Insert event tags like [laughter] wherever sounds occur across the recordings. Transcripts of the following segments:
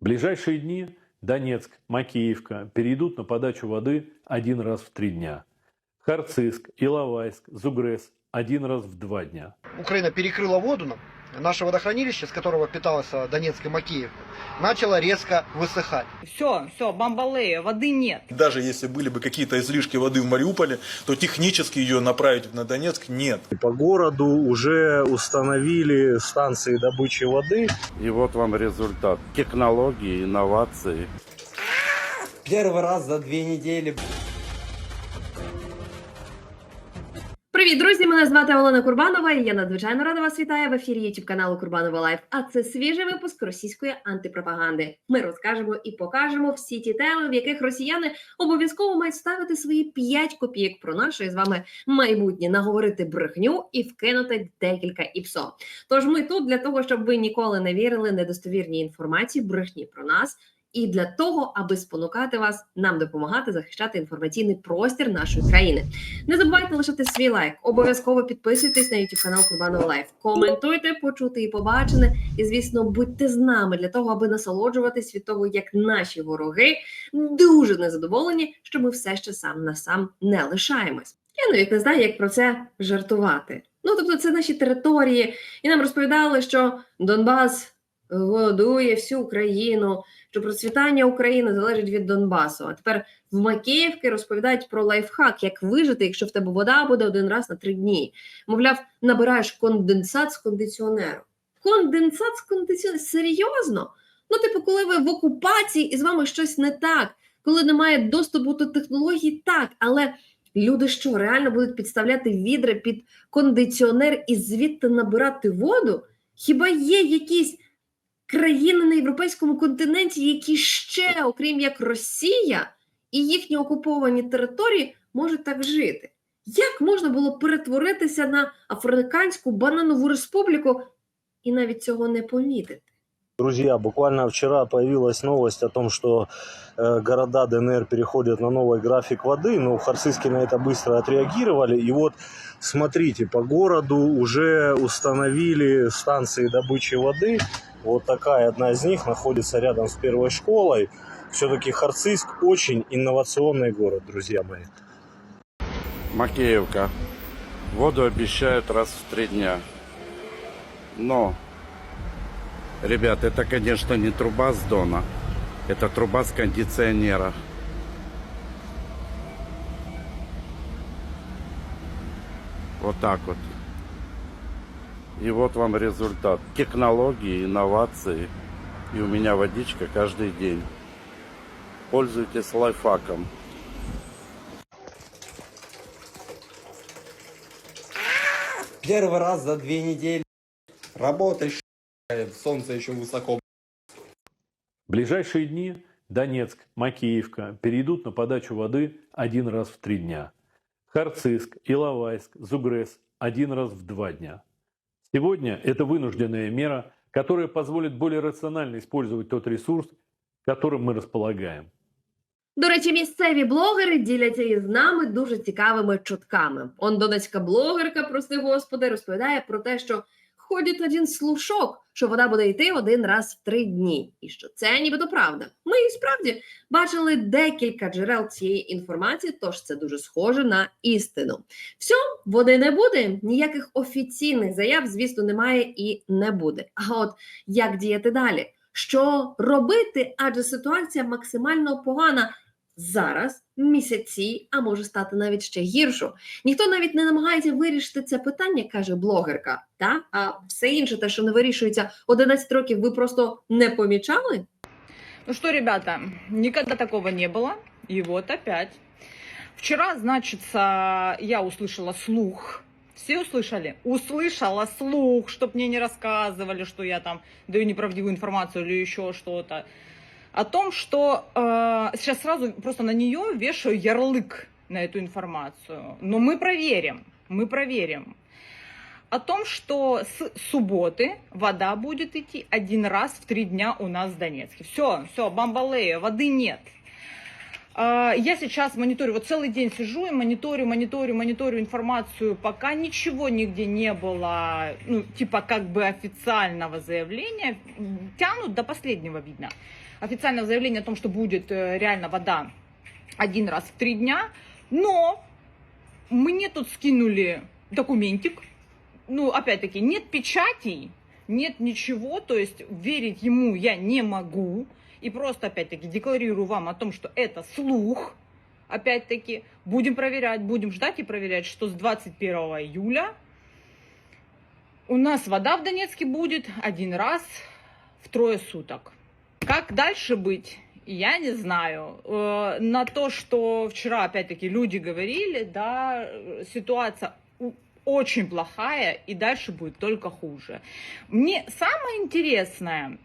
В ближайшие дни Донецк, Макеевка перейдут на подачу воды один раз в три дня. Харциск, Иловайск, Зугрес один раз в два дня. Украина перекрыла воду нам, наше водохранилище, с которого питалась а, Донецк и Макеев, начало резко высыхать. Все, все, бамбалея, воды нет. Даже если были бы какие-то излишки воды в Мариуполе, то технически ее направить на Донецк нет. По городу уже установили станции добычи воды. И вот вам результат. Технологии, инновации. Первый раз за две недели. Привіт, друзі! Мене звати Олена Курбанова. і Я надзвичайно рада вас вітаю в ефірі YouTube каналу Курбанова Лайф. А це свіжий випуск російської антипропаганди. Ми розкажемо і покажемо всі ті теми, в яких росіяни обов'язково мають ставити свої 5 копійок про наше з вами майбутнє, наговорити брехню і вкинути декілька іпсо. Тож ми тут для того, щоб ви ніколи не вірили недостовірній інформації, брехні про нас. І для того, аби спонукати вас нам допомагати захищати інформаційний простір нашої країни. Не забувайте лишити свій лайк. Обов'язково підписуйтесь на YouTube канал Курбанова Лайф. Коментуйте, почути і побачене. І звісно, будьте з нами для того, аби насолоджуватись від того, як наші вороги дуже незадоволені, що ми все ще сам на сам не лишаємось. Я навіть не знаю, як про це жартувати. Ну тобто, це наші території, і нам розповідали, що Донбас годує всю Україну, що процвітання України залежить від Донбасу. А тепер в Макіївки розповідають про лайфхак, як вижити, якщо в тебе вода буде один раз на три дні. Мовляв, набираєш конденсат з кондиціонеру. Конденсат з кондиціонеру? Серйозно? Ну, типу, коли ви в окупації і з вами щось не так, коли немає доступу до технологій, так, але люди що, реально будуть підставляти відра під кондиціонер і звідти набирати воду? Хіба є якісь країни на європейському континенті, які ще, окрім як Росія і їхні окуповані території, можуть так жити? Як можна було перетворитися на Африканську бананову республіку і навіть цього не помітити? Друзья, буквально вчера появилась новость о том, что э, города ДНР переходят на новый график воды, но в Харциске на это быстро отреагировали. И вот смотрите, по городу уже установили станции добычи воды. Вот такая одна из них находится рядом с первой школой. Все-таки Харциск очень инновационный город, друзья мои. Макеевка. Воду обещают раз в три дня. Но, ребят, это, конечно, не труба с Дона. Это труба с кондиционера. Вот так вот. И вот вам результат. Технологии, инновации. И у меня водичка каждый день. Пользуйтесь лайфхаком. Первый раз за две недели. Работаешь, солнце еще высоко. В ближайшие дни Донецк, Макеевка перейдут на подачу воды один раз в три дня. Харциск, Иловайск, Зугрес один раз в два дня. Сегодня это вынужденная мера, которая позволит более рационально использовать тот ресурс, которым мы располагаем. До речі, місцеві блогери діляться із нами дуже цікавими чутками. Он донецька блогерка, прости господи, розповідає про те, що ходить один слушок, що вода буде йти один раз в три дні, і що це нібито правда. Ми і справді бачили декілька джерел цієї інформації, тож це дуже схоже на істину. Все, води не буде, ніяких офіційних заяв, звісно, немає і не буде. А от як діяти далі? Що робити? Адже ситуація максимально погана зараз, місяці, а може стати навіть ще гіршою. Ніхто навіть не намагається вирішити це питання, каже блогерка. Та а все інше, те, що не вирішується 11 років, ви просто не помічали? Ну что, ребята, никогда такого не было. И вот опять. Вчера, значит, я услышала слух. Все услышали? Услышала слух, чтоб мне не рассказывали, что я там даю неправдивую информацию или еще что-то. О том, что э, сейчас сразу просто на нее вешаю ярлык на эту информацию. Но мы проверим, мы проверим. О том, что с субботы вода будет идти один раз в три дня у нас в Донецке. Все, все, бамбалея, воды нет. А, Я сейчас мониторю, вот целый день сижу и мониторю, мониторю, мониторю информацию, пока ничего нигде не было, ну, типа как бы официального заявления, тянут до последнего, видно, официального заявления о том, что будет э, реально вода один раз в три дня, но мне тут скинули документик, ну, опять-таки, нет печатей, нет ничего, то есть верить ему я не могу. И просто, опять-таки, декларирую вам о том, что это слух. Опять-таки, будем проверять, будем ждать и проверять, что с 21 июля у нас вода в Донецке будет один раз в трое суток. Как дальше быть? Я не знаю. Э, На то, что вчера, опять-таки, люди говорили, да, ситуация очень плохая, и дальше будет только хуже. Мне самое интересное,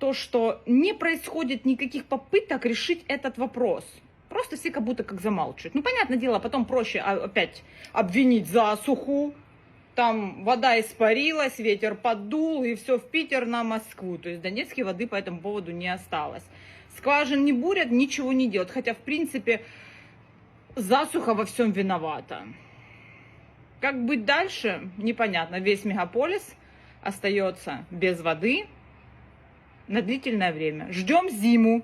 то, что не происходит никаких попыток решить этот вопрос. Просто все как будто как замалчивают. Ну, понятное дело, потом проще опять обвинить засуху, там вода испарилась, ветер подул, и все в Питер на Москву. То есть в Донецке воды по этому поводу не осталось. Скважин не бурят, ничего не делают. Хотя, в принципе, засуха во всем виновата. Как быть дальше, непонятно. Весь мегаполис остается без воды на длительное время. Ждем зиму.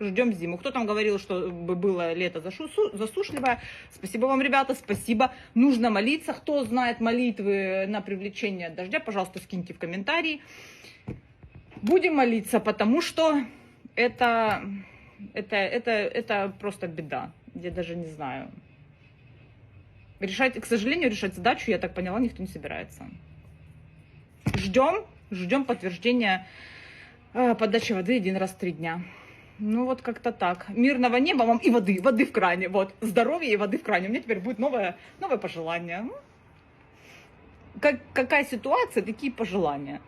Ждем зиму. Кто там говорил, что бы было лето засушливое? Спасибо вам, ребята, спасибо. Нужно молиться. Кто знает молитвы на привлечение дождя, пожалуйста, скиньте в комментарии. Будем молиться, потому что это, это, это, это просто беда. Я даже не знаю. Решать, к сожалению, решать задачу, я так поняла, никто не собирается. Ждем, ждем подтверждения э, подачи воды один раз в три дня. Ну вот как-то так. Мирного неба вам и воды, воды в кране. Вот, здоровья и воды в кране. У меня теперь будет новое, новое пожелание. Ну, Как, какая ситуация, такие пожелания.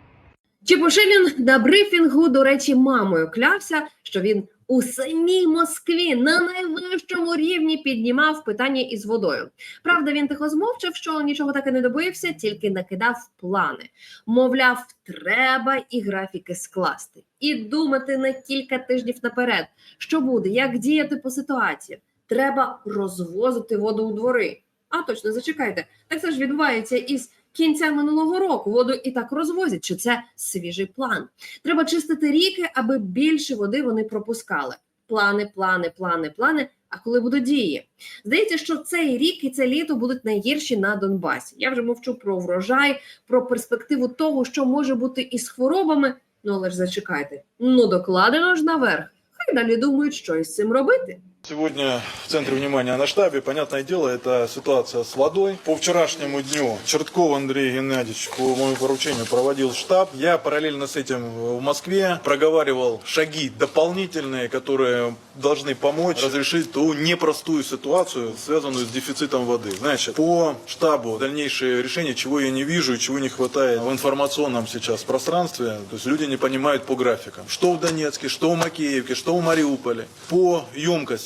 Чепушилін на брифінгу, до речі, мамою клявся, що він у самій Москві на найвищому рівні піднімав питання із водою. Правда, він тихо змовчав, що нічого таки не добився, тільки накидав плани. Мовляв, треба і графіки скласти, і думати на кілька тижнів наперед, що буде, як діяти по ситуації. Треба розвозити воду у двори. А точно зачекайте, так це ж відбувається із кінця минулого року. Воду і так розвозять. Чи це свіжий план? Треба чистити ріки, аби більше води вони пропускали. Плани, плани, плани, плани. А коли будуть дії? Здається, що цей рік і це літо будуть найгірші на Донбасі. Я вже мовчу про врожай, про перспективу того, що може бути із хворобами. Ну але ж зачекайте. Ну докладено ж наверх. Хай далі думають, що із цим робити. Сегодня в центре внимания на штабе, понятное дело, это ситуация с водой. По вчерашнему дню Чертков Андрей Геннадьевич по моему поручению проводил штаб. Я параллельно с этим в Москве проговаривал шаги дополнительные, которые должны помочь разрешить ту непростую ситуацию, связанную с дефицитом воды. Значит, по штабу дальнейшие решения, чего я не вижу и чего не хватает в информационном сейчас пространстве, то есть люди не понимают по графикам. Что в Донецке, что в Макеевке, что в Мариуполе. По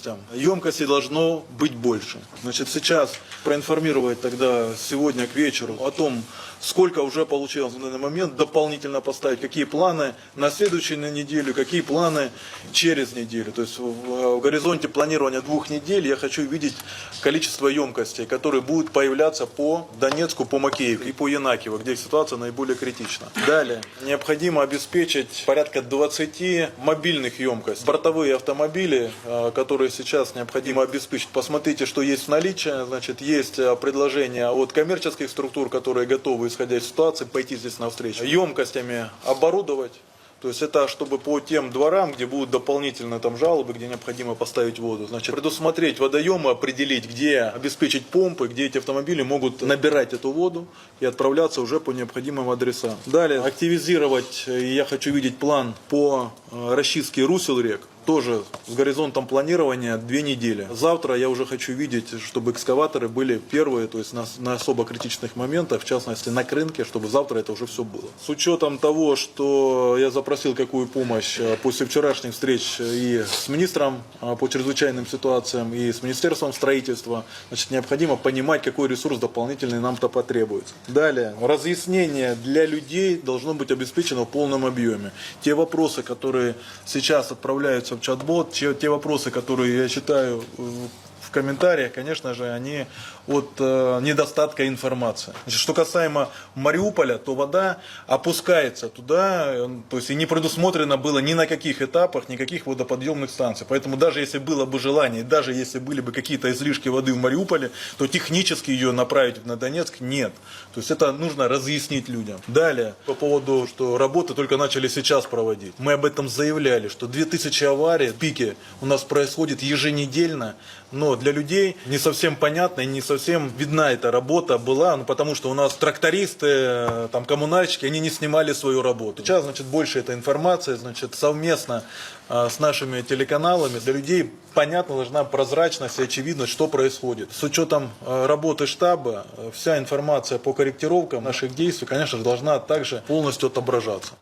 емкостям. Емкости должно быть больше. Значит, сейчас проинформировать тогда сегодня к вечеру о том, сколько уже получилось на данный момент, дополнительно поставить, какие планы на следующую неделю, какие планы через неделю. То есть в, в горизонте планирования двух недель я хочу видеть количество емкостей, которые будут появляться по Донецку, по Макеевке и по Янакиево, где ситуация наиболее критична. Далее, необходимо обеспечить порядка 20 мобильных емкостей. Бортовые автомобили, э, которые сейчас необходимо обеспечить. Посмотрите, что есть в наличии. Значит, есть э, предложения от коммерческих структур, которые готовы, исходя из ситуации, пойти здесь навстречу. Емкостями оборудовать. То есть это чтобы по тем дворам, где будут дополнительно там жалобы, где необходимо поставить воду. Значит, предусмотреть водоемы, определить, где обеспечить помпы, где эти автомобили могут набирать эту воду и отправляться уже по необходимым адресам. Далее, активизировать, э, я хочу видеть план по э, расчистке русел рек. Тоже с горизонтом планирования две недели. Завтра я уже хочу видеть, чтобы экскаваторы были первые, то есть на, на особо критичных моментах, в частности на крынке, чтобы завтра это уже все было. С учетом того, что я запросил какую помощь э, после вчерашних встреч и с министром э, по чрезвычайным ситуациям, и с Министерством строительства, значит, необходимо понимать, какой ресурс дополнительный нам-то потребуется. Далее, разъяснение для людей должно быть обеспечено в полном объеме. Те вопросы, которые сейчас отправляются в чат-бот. Те, вопросы, которые я читаю в комментариях, конечно же, они от э, недостатка информации. Значит, что касаемо Мариуполя, то вода опускается туда, э, то есть и не предусмотрено было ни на каких этапах, никаких водоподъемных станций. Поэтому даже если было бы желание, даже если были бы какие-то излишки воды в Мариуполе, то технически ее направить на Донецк нет. То есть это нужно разъяснить людям. Далее, по поводу, что работы только начали сейчас проводить. Мы об этом заявляли, что 2000 аварий в пике у нас происходит еженедельно, но для людей не совсем понятно и не совсем видна эта работа была, ну, потому что у нас трактористы, э, там, коммунальщики, они не снимали свою работу. Сейчас, значит, больше этой информации, значит, совместно э, с нашими телеканалами для людей понятно должна прозрачность и очевидность, что происходит. С учетом э, работы штаба, вся информация по корректировкам наших действий, конечно же, должна также полностью отображаться.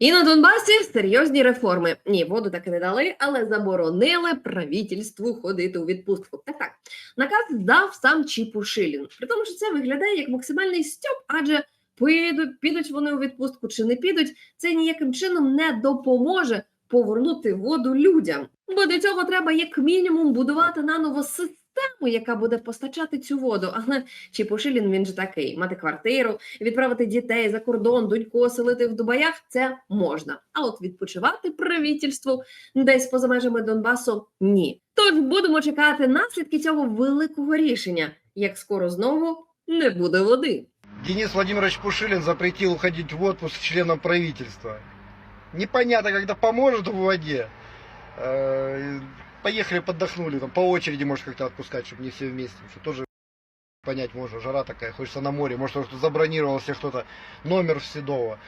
І на Донбасі серйозні реформи. Ні, воду таки не дали, але заборонили правительству ходити у відпустку. Так, так. Наказ дав сам Чіпушилін. При тому, що це виглядає як максимальний стьоп, адже підуть, підуть вони у відпустку чи не підуть, це ніяким чином не допоможе повернути воду людям. Бо для цього треба як мінімум будувати наново систему, яка буде постачати цю воду. [laughs] Але Чіпушилін він же такий: мати квартиру, відправити дітей за кордон, доньку селити в Дубаях це можна. А от відпочивати правительству десь поза межами Донбасу ні. Тож будемо чекати наслідки цього великого рішення, як скоро знову не буде води. Денис Владимирович Пушилин запретил уходить в отпуск членам правительства. Непонятно, когда поможет в воде. Поехали, подохнули, там по очереди, может, как-то отпускать, чтобы не все вместе. Что тоже понять можно, жара такая, хочется на море, может, кто-то забронировал себе кто-то номер в Седово.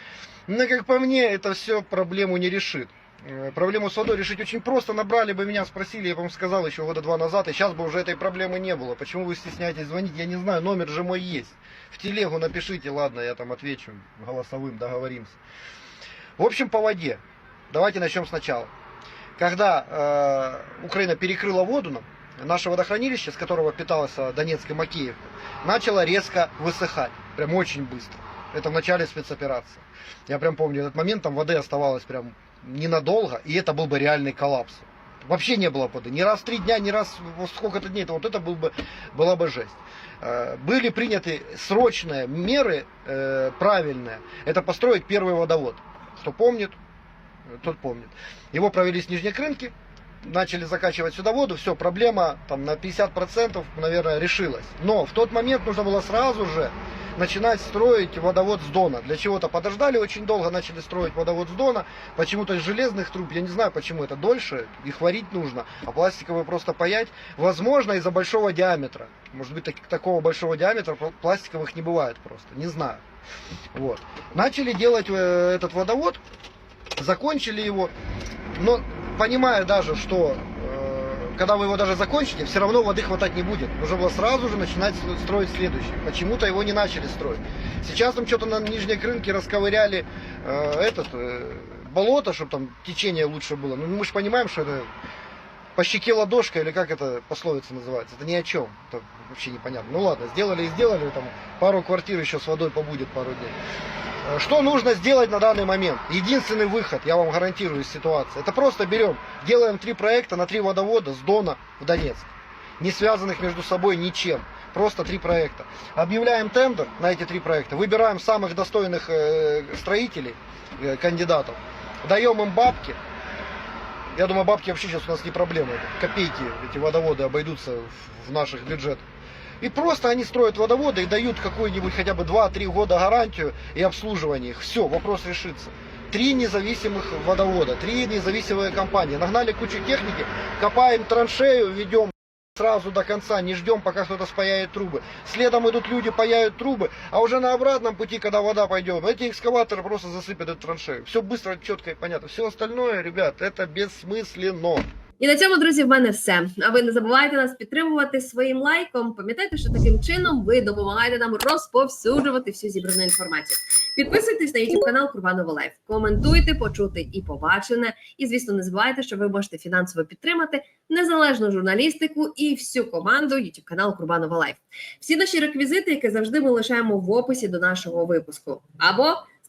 Но, как по мне, это все проблему не решит. Э, Проблему с водой решить очень просто. Набрали бы меня, спросили, я вам сказал еще года два назад, и сейчас бы уже этой проблемы не было. Почему вы стесняетесь звонить, я не знаю, номер же мой есть. В телегу напишите, ладно, я там отвечу голосовым, договоримся. В общем, по воде. Давайте начнем сначала. Когда э, Украина перекрыла воду нам, наше водохранилище, с которого питалась э, Донецк и Макеевка, начало резко высыхать. Прям очень быстро. Это в начале спецоперации. Я прям помню этот момент, там воды оставалось прям ненадолго, и это был бы реальный коллапс. Вообще не было воды. Ни раз в три дня, ни раз в сколько-то дней. Вот это был бы, была бы жесть. Э, Были приняты срочные меры, э, правильные. Это построить первый водовод. Кто помнит, тот помнит. Его провели с Нижнекрынки, начали закачивать сюда воду, все, проблема там на 50% наверное решилась. Но в тот момент нужно было сразу же начинать строить водовод с Дона. Для чего-то подождали очень долго, начали строить водовод с Дона. Почему-то из железных труб, я не знаю почему это дольше, их варить нужно, а пластиковые просто паять. Возможно из-за большого диаметра. Может быть так- такого большого диаметра пл- пластиковых не бывает просто, не знаю. Вот. Начали делать э, этот водовод, закончили его, но понимая даже, что э, когда вы его даже закончите, все равно воды хватать не будет. Нужно было сразу же начинать строить следующий. Почему-то его не начали строить. Сейчас там что-то на нижней крынке расковыряли э, этот э, болото, чтобы там течение лучше было. Ну мы же понимаем, что это по щеке ладошка или как это пословица называется. Это ни о чем. Это вообще непонятно. Ну ладно, сделали и сделали. Там пару квартир еще с водой побудет пару дней. Э, Что нужно сделать на данный момент? Единственный выход, я вам гарантирую, из ситуации. Это просто берем, делаем три проекта на три водовода с Дона в Донецк. Не связанных между собой ничем. Просто три проекта. Объявляем тендер на эти три проекта. Выбираем самых достойных э, строителей, э, кандидатов. Даем им бабки. Я думаю, бабки вообще сейчас у нас не проблема. Копейки эти водоводы обойдутся в- в наших бюджетах. И просто они строят водоводы и дают какой-нибудь хотя бы 2-3 года гарантию и обслуживание их. Все, вопрос решится. Три независимых водовода, три независимые компании. Нагнали кучу техники, копаем траншею, ведем сразу до конца, не ждем, пока кто-то спаяет трубы. Следом идут люди, паяют трубы, а уже на обратном пути, когда вода пойдет, эти экскаваторы просто засыпят эту траншею. Все быстро, четко и понятно. Все остальное, ребят, это бессмысленно. І на цьому, друзі, в мене все. А ви не забувайте нас підтримувати своїм лайком. Пам'ятайте, що таким чином ви допомагаєте нам розповсюджувати всю зібрану інформацію. Підписуйтесь на YouTube канал Курбанова Лайф, коментуйте, почути і побачене. І звісно, не забувайте, що ви можете фінансово підтримати незалежну журналістику і всю команду YouTube каналу Курбанова Лайф. Всі наші реквізити, які завжди ми лишаємо в описі до нашого випуску, або